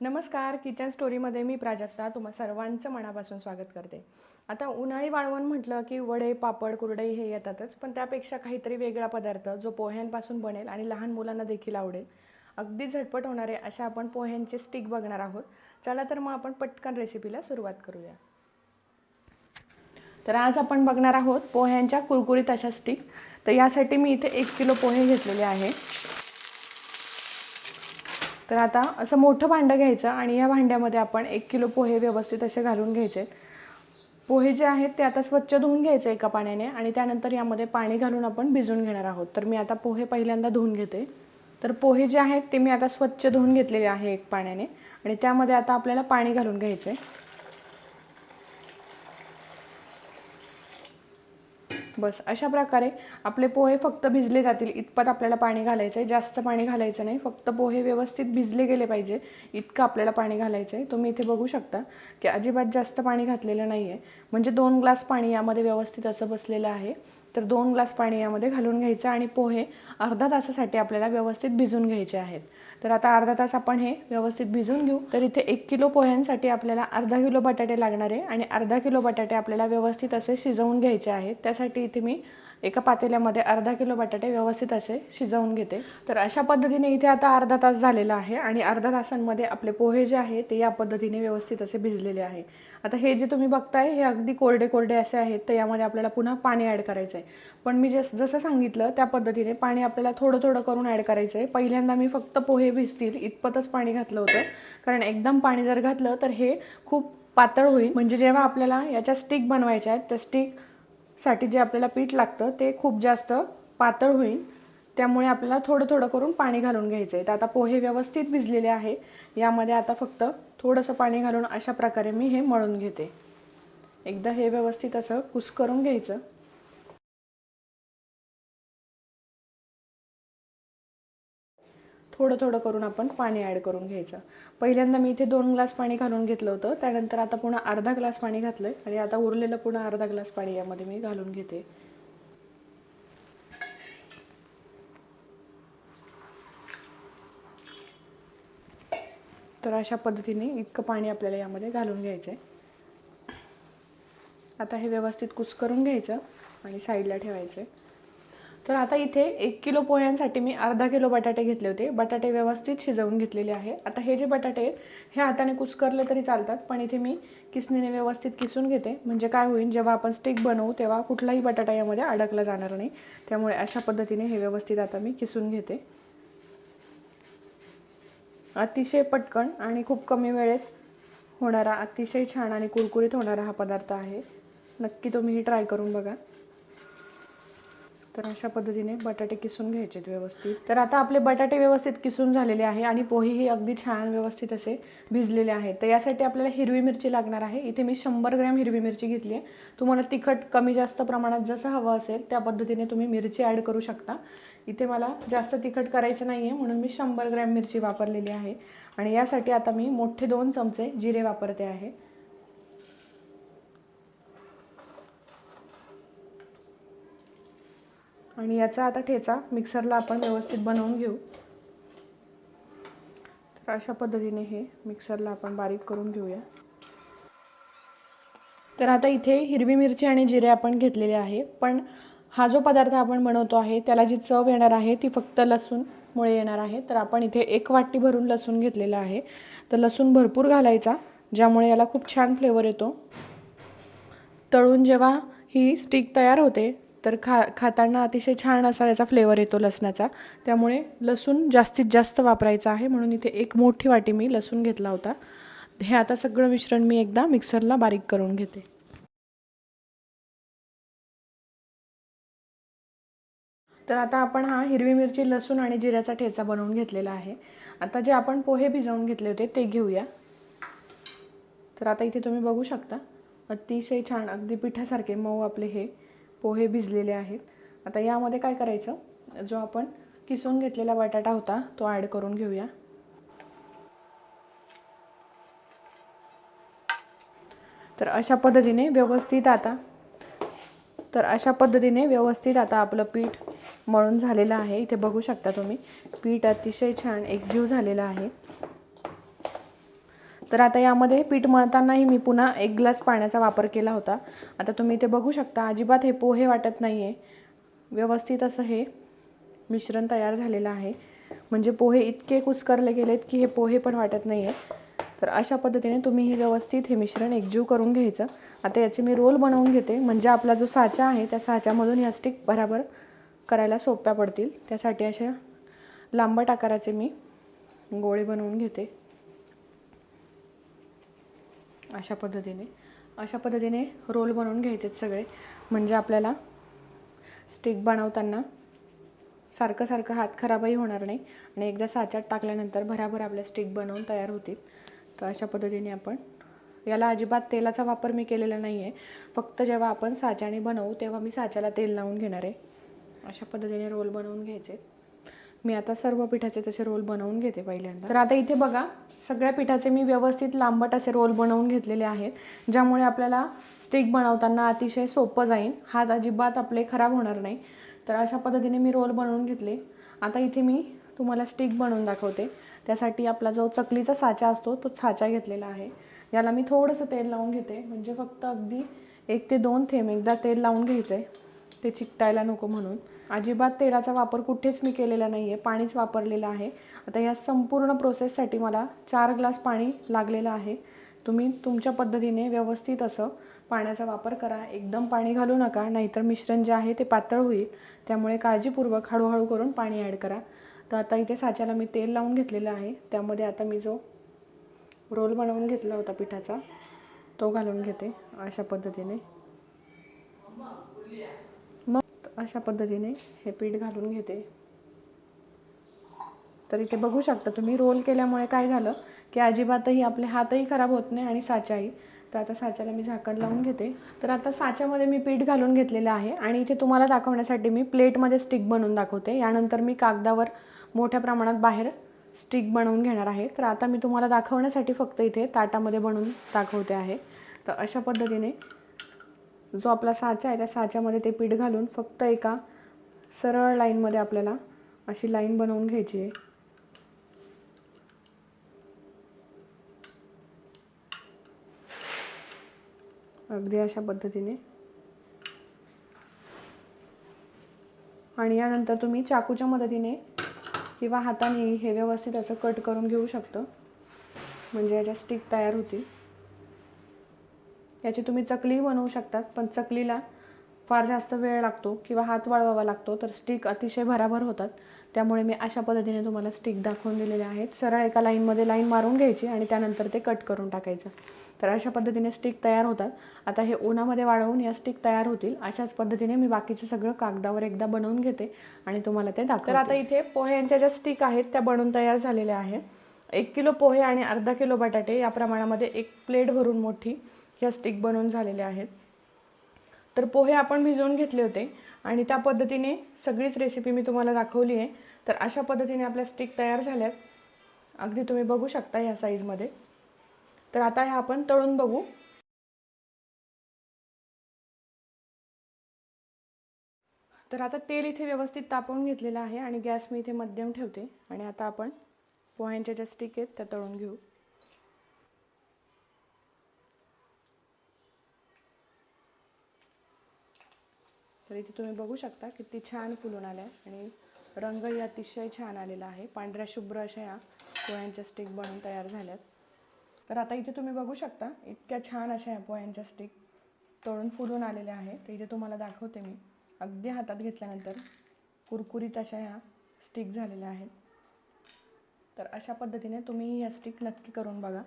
नमस्कार किचन स्टोरीमध्ये मी प्राजक्ता तुम्हा सर्वांचं मनापासून स्वागत करते. आता उन्हाळी वाळवण म्हटलं की वडे पापड कुरडई हे येतातच पण त्यापेक्षा काहीतरी वेगळा पदार्थ जो पोह्यांपासून बनेल आणि लहान मुलांना देखील आवडेल. अगदी झटपट होणारे अशा आपण पोह्यांचे स्टिक बघणार आहोत. चला तर मग आपण पटकन रेसिपीला सुरुवात करूया. तर आज आपण बघणार आहोत पोह्यांच्या कुरकुरीत अशा स्टिक तर यासाठी मी इथे एक किलो पोहे घेतलेले आहे. तर आता असं मोठं भांडं घ्यायचं आणि या भांड्यामध्ये आपण एक किलो पोहे व्यवस्थित असे घालून घ्यायचे. पोहे जे आहेत ते आता स्वच्छ धुवून घ्यायचे एका पाण्याने आणि त्यानंतर यामध्ये पाणी घालून आपण भिजवून घेणार आहोत. तर मी आता पोहे पहिल्यांदा धुवून घेते. तर पोहे जे आहेत ते मी आता स्वच्छ धुवून घेतलेले आहे एक पाण्याने आणि त्यामध्ये आता आपल्याला पाणी घालून घ्यायचं आहे बस अशा प्रकारे आपले पोहे फक्त भिजले जातील. इतपत आपल्याला पाणी घालायचं आहे जास्त पाणी घालायचं नाही. फक्त पोहे व्यवस्थित भिजले गेले पाहिजे. इतकं आपल्याला पाणी घालायचं आहे तुम्ही इथे बघू शकता की अजिबात जास्त पाणी घातलेलं नाही आहे म्हणजे दोन ग्लास पाणी यामध्ये व्यवस्थित असं बसलेलं आहे. तर दोन ग्लास पाणी यामध्ये घालून घ्यायचं आणि पोहे अर्धा तासासाठी आपल्याला व्यवस्थित भिजून घ्यायचे आहेत. तर आता अर्धा तास आपण हे व्यवस्थित भिजून घेऊ. तर इथे एक किलो पोह्यांसाठी आपल्याला अर्धा किलो बटाटे लागणार आहे आणि अर्धा किलो बटाटे आपल्याला व्यवस्थित असे शिजवून घ्यायचे आहेत. त्यासाठी इथे मी एका पातेल्यामध्ये अर्धा किलो बटाटे व्यवस्थित असे शिजवून घेते. तर अशा पद्धतीने इथे आता अर्धा तास झालेला आहे आणि अर्धा तासांमध्ये आपले पोहे जे आहे ते या पद्धतीने व्यवस्थित असे भिजलेले आहे. आता हे जे तुम्ही बघताय हे अगदी कोरडे कोरडे असे आहेत तर यामध्ये आपल्याला पुन्हा पाणी ॲड करायचं आहे पण मी जस जसं सांगितलं त्या पद्धतीने पाणी आपल्याला थोडं थोडं करून ॲड करायचं आहे पहिल्यांदा मी फक्त पोहे भिजतील इतपतच पाणी घातलं होतं. कारण एकदम पाणी जर घातलं तर हे खूप पातळ होईल. म्हणजे जेव्हा आपल्याला याच्या स्टिक बनवायच्या आहेत त्या स्टिक साठी जे आपल्याला पीठ लागतं ते खूप जास्त पातळ होईल. त्यामुळे आपल्याला थोडं थोडं करून पाणी घालून घ्यायचं आहे तर आता पोहे व्यवस्थित भिजलेले आहे. यामध्ये आता फक्त थोडंसं पाणी घालून अशा प्रकारे मी हे मळून घेते. एकदा हे व्यवस्थित असं कुस करून घ्यायचं. थोडं थोडं करून आपण पाणी ॲड करून घ्यायचं. पहिल्यांदा मी इथे दोन ग्लास पाणी घालून घेतलं होतं. त्यानंतर आता पुन्हा अर्धा ग्लास पाणी घातलं आहे आणि आता उरलेलं पुन्हा अर्धा ग्लास पाणी यामध्ये मी घालून घेते. तर अशा पद्धतीने इतकं पाणी आपल्याला यामध्ये घालून घ्यायचं आहे आता हे व्यवस्थित कुस करून घ्यायचं आणि साईडला ठेवायचं आहे तर आता इथे एक किलो पोह्यांसाठी मी अर्धा किलो बटाटे घेतले होते. बटाटे व्यवस्थित शिजवून घेतलेले आहे. आता हे जे बटाटे आहेत हे हाताने कुस्करले तरी चालतात पण इथे मी किसणीने व्यवस्थित किसून घेते. म्हणजे काय होईल जेव्हा आपण स्टिक बनवू तेव्हा कुठलाही बटाटा यामध्ये अडकला जाणार नाही. त्यामुळे अशा पद्धतीने हे व्यवस्थित आता मी किसून घेते. अतिशय पटकन आणि खूप कमी वेळेत होणारा अतिशय छान आणि कुरकुरीत होणारा हा पदार्थ आहे. नक्की तुम्ही ही ट्राय करून बघा. तर अशा पद्धतीने बटाटे किसून घ्यायचे व्यवस्थित. तर आता आपले बटाटे व्यवस्थित किसून झालेले आहे आणि पोहेही अगदी छान व्यवस्थित असे भिजलेले आहेत. तर यासाठी आपल्याला हिरवी मिरची लागणार आहे. इथे मी शंभर ग्रॅम हिरवी मिरची घेतली आहे. तुम्हाला तिखट कमी जास्त प्रमाणात जसं हवं असेल त्या पद्धतीने तुम्ही मिरची ॲड करू शकता. इथे मला जास्त तिखट करायचं नाही आहे म्हणून मी शंभर ग्रॅम मिरची वापरलेली आहे. आणि यासाठी आता मी मोठे दोन चमचे जिरे वापरते आहे. आणि याचा आता ठेचा मिक्सरला आपण व्यवस्थित बनवून घेऊ. तर अशा पद्धतीने हे मिक्सरला आपण बारीक करून घेऊया. तर आता इथे हिरवी मिरची आणि जिरे आपण घेतलेले आहे. पण हा जो पदार्थ आपण बनवतो आहे त्याला जी चव येणार आहे ती फक्त लसूणमुळे येणार आहे. तर आपण इथे एक वाटी भरून लसूण घेतलेला आहे. तर लसूण भरपूर घालायचा ज्यामुळे याला खूप छान फ्लेवर येतो. तळून जेव्हा ही स्टिक तयार होते तर खा खाताना अतिशय छान असा याचा फ्लेवर येतो लसणाचा. त्यामुळे लसूण जास्तीत जास्त वापरायचा आहे म्हणून इथे एक मोठी वाटी मी लसूण घेतला होता. हे आता सगळं मिश्रण मी एकदा मिक्सरला बारीक करून घेते. तर आता आपण हा हिरवी मिरची लसूण आणि जिऱ्याचा ठेचा बनवून घेतलेला आहे. आता जे आपण पोहे भिजवून घेतले होते ते घेऊया. तर आता इथे तुम्ही बघू शकता अतिशय छान अगदी पिठासारखे मऊ आपले हे पोहे भिजलेले आहेत. आता यामध्ये काय करायचं? जो आपण किसून घेतलेला बटाटा होता तो ॲड करून घेऊया. तर अशा पद्धतीने व्यवस्थित आता तर अशा पद्धतीने व्यवस्थित आता आपलं पीठ मळून झालेलं आहे. इथे बघू शकता तुम्ही पीठ अतिशय छान एकजीव झालेलं आहे. तर आता यामध्ये पीठ मळतानाही मी पुन्हा एक ग्लास पाण्याचा वापर केला होता. आता तुम्ही इथे बघू शकता अजिबात हे पोहे वाटत नाही आहे व्यवस्थित असं हे मिश्रण तयार झालेलं आहे. म्हणजे पोहे इतके कुस्करले गेलेत की हे पोहे पण वाटत नाही आहेत तर अशा पद्धतीने तुम्ही हे व्यवस्थित हे मिश्रण एकजीव करून घ्यायचं. आता याचे मी रोल बनवून घेते. म्हणजे आपला जो साचा आहे त्या साच्यामधून ह्या स्टिक बराबर करायला सोप्या पडतील. त्यासाठी अशा लांबट आकाराचे मी गोळे बनवून घेते. अशा पद्धतीने अशा पद्धतीने रोल बनवून घ्यायचे सगळे. म्हणजे आपल्याला स्टिक बनवताना सारखं सारखं हात खराबही होणार नाही आणि एकदा साच्यात टाकल्यानंतर भराभर आपल्या स्टिक बनवून तयार होतील. तर अशा पद्धतीने आपण याला अजिबात तेलाचा वापर मी केलेला नाही आहे फक्त जेव्हा आपण साच्याने बनवू तेव्हा मी साच्याला तेल लावून घेणार आहे. अशा पद्धतीने रोल बनवून घ्यायचे. मी आता सर्व पिठाचे तसे रोल बनवून घेते पहिल्यांदा. तर आता इथे बघा सगळ्या पिठाचे मी व्यवस्थित लांबट असे रोल बनवून घेतलेले आहेत ज्यामुळे आपल्याला स्टिक बनवताना अतिशय सोपं जाईल. हात अजिबात आपले खराब होणार नाही. तर अशा पद्धतीने मी रोल बनवून घेतले. आता इथे मी तुम्हाला स्टिक बनवून दाखवते. त्यासाठी आपला जो चकलीचा साचा असतो तो साचा घेतलेला आहे. याला मी थोडंसं तेल लावून घेते. म्हणजे फक्त अगदी एक ते दोन थेंब एकदा तेल लावून घ्यायचं आहे ते चिकटायला नको म्हणून. अजिबात तेलाचा वापर कुठेच मी केलेला नाही आहे पाणीच वापरलेलं आहे. आता या संपूर्ण प्रोसेससाठी मला चार ग्लास पाणी लागलेलं आहे. तुम्ही तुमच्या पद्धतीने व्यवस्थित असं पाण्याचा वापर करा. एकदम पाणी घालू नका नाहीतर मिश्रण जे आहे ते पातळ होईल. त्यामुळे काळजीपूर्वक हळूहळू करून पाणी ॲड करा. तर आता इथे साच्याला मी तेल लावून घेतलेलं आहे. त्यामध्ये आता मी जो रोल बनवून घेतला होता पिठाचा तो घालून घेते अशा पद्धतीने. अशा पद्धतीने हे पीठ घालून घेते. तर इथे बघू शकता तुम्ही रोल केल्यामुळे काय झालं की अजिबातही आपले हातही खराब होत नाही आणि साचाही तर आता साच्याला मी झाकण लावून घेते. तर आता साच्यामध्ये मी पीठ घालून घेतलेलं आहे आणि इथे तुम्हाला दाखवण्यासाठी मी प्लेटमध्ये स्टिक बनवून दाखवते. यानंतर मी कागदावर मोठ्या प्रमाणात बाहेर स्टिक बनवून घेणार आहे. तर आता मी तुम्हाला दाखवण्यासाठी फक्त इथे ताटामध्ये बनवून दाखवते आहे. तर अशा पद्धतीने जो आपला साचा आहे त्या साच्यामध्ये ते पीठ घालून फक्त एका सरळ लाईनमध्ये आपल्याला अशी लाईन बनवून घ्यायची आहे. अगदी अशा पद्धतीने. आणि यानंतर तुम्ही चाकूच्या मदतीने किंवा हाताने हे व्यवस्थित असं कट करून घेऊ शकतं. म्हणजे याच्या स्टिक तयार होतील. याची तुम्ही चकली बनवू शकतात पण चकलीला फार जास्त वेळ लागतो किंवा हात वाळवावा लागतो तर स्टिक अतिशय भराभर होतात. त्यामुळे मी अशा पद्धतीने तुम्हाला स्टिक दाखवून दिलेले आहेत. सरळ एका लाईनमध्ये लाईन मारून घ्यायची आणि त्यानंतर ते कट करून टाकायचं. तर अशा पद्धतीने स्टिक तयार होतात. आता हे उन्हामध्ये वाळवून या स्टिक तयार होतील अशाच पद्धतीने मी बाकीचं सगळं कागदावर एकदा बनवून घेते आणि तुम्हाला ते दाखव तर आता इथे पोह्यांच्या ज्या स्टिक आहेत त्या बनवून तयार झालेल्या आहेत एक किलो पोहे आणि अर्धा किलो बटाटे या प्रमाणामध्ये एक प्लेट भरून मोठी ह्या स्टिक बनवून झालेल्या आहेत. तर पोहे आपण भिजवून घेतले होते आणि त्या पद्धतीने सगळीच रेसिपी मी तुम्हाला दाखवली आहे. तर अशा पद्धतीने आपल्या स्टिक तयार झाल्यात. अगदी तुम्ही बघू शकता ह्या साईजमध्ये तर आता ह्या आपण तळून बघू. तर आता तेल इथे व्यवस्थित तापवून घेतलेलं आहे आणि गॅस मी इथे मध्यम ठेवते. आणि आता आपण पोह्यांच्या ज्या स्टिक आहेत त्या तळून घेऊ. तर इथे तुम्ही बघू शकता किती छान फुलून आल्या आणि रंगही अतिशय छान आलेला आहे. पांढऱ्या शुभ्र अशा या पोह्यांच्या स्टिक बनवून तयार झाल्यात. तर आता इथे तुम्ही बघू शकता इतक्या छान अशा या पोह्यांच्या स्टिक तळून फुलून आलेल्या आहेत. तर इथे तुम्हाला दाखवते मी. अगदी हातात घेतल्यानंतर कुरकुरीत अशा ह्या स्टिक झालेल्या आहेत. तर अशा पद्धतीने तुम्ही ह्या स्टिक नक्की करून बघा.